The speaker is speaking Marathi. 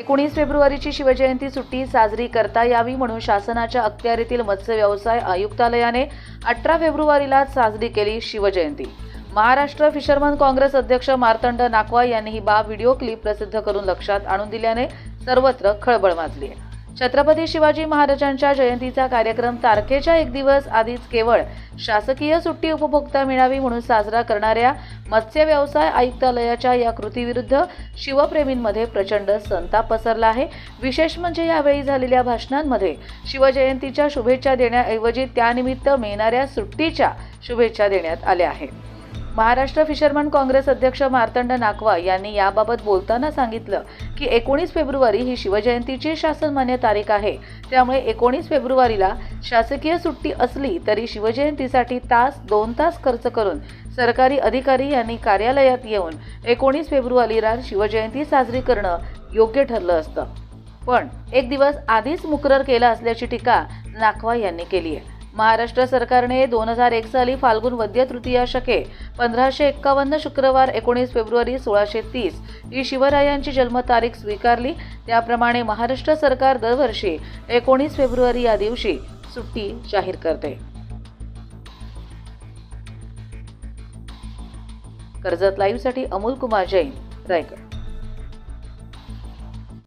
एकोणीस फेब्रुवारीची शिवजयंती सुट्टी साजरी करता यावी म्हणून शासनाच्या अखत्यारीतील मत्स्य व्यवसाय आयुक्तालयाने अठरा फेब्रुवारीला साजरी केली शिवजयंती. महाराष्ट्र फिशरमन काँग्रेस अध्यक्ष मार्तंड नाकवा यांनी ही बाब व्हिडिओ क्लिप प्रसिद्ध करून लक्षात आणून दिल्याने सर्वत्र खळबळ माजली आहे. छत्रपती शिवाजी महाराजांच्या जयंतीचा कार्यक्रम तारखेच्या एक दिवस आधीच केवळ शासकीय सुट्टी उपभोक्ता मिळावी म्हणून साजरा करणाऱ्या मत्स्य व्यवसाय आयुक्तालयाच्या या कृतीविरुद्ध शिवप्रेमींमध्ये प्रचंड संताप पसरला आहे. विशेष म्हणजे यावेळी झालेल्या भाषणांमध्ये शिवजयंतीच्या शुभेच्छा देण्याऐवजी त्यानिमित्त मिळणाऱ्या सुट्टीच्या शुभेच्छा देण्यात आल्या आहेत. महाराष्ट्र फिशरमन काँग्रेस अध्यक्ष मार्तंड नाकवा यांनी याबाबत बोलताना सांगितलं की एकोणीस फेब्रुवारी ही शिवजयंतीची शासनमान्य तारीख आहे. त्यामुळे एकोणीस फेब्रुवारीला शासकीय सुट्टी असली तरी शिवजयंतीसाठी तास दोन तास खर्च करून सरकारी अधिकारी यांनी कार्यालयात येऊन एकोणीस फेब्रुवारीला शिवजयंती साजरी करणं योग्य ठरलं असतं. पण एक दिवस आधीच मुकरर केला असल्याची टीका नाकवा यांनी केली आहे. महाराष्ट्र सरकारने दोन हजार एक साली फाल्गुन वद्य तृतीया शके पंधराशे एक्कावन्न शुक्रवार एकोणीस फेब्रुवारी सोळाशे तीस ही शिवरायांची जन्मतारीख स्वीकारली. त्याप्रमाणे महाराष्ट्र सरकार दरवर्षी एकोणीस फेब्रुवारी या दिवशी सुट्टी जाहीर करते. कर्जत लाईव्हसाठी अमोल कुमार जैन रायगड.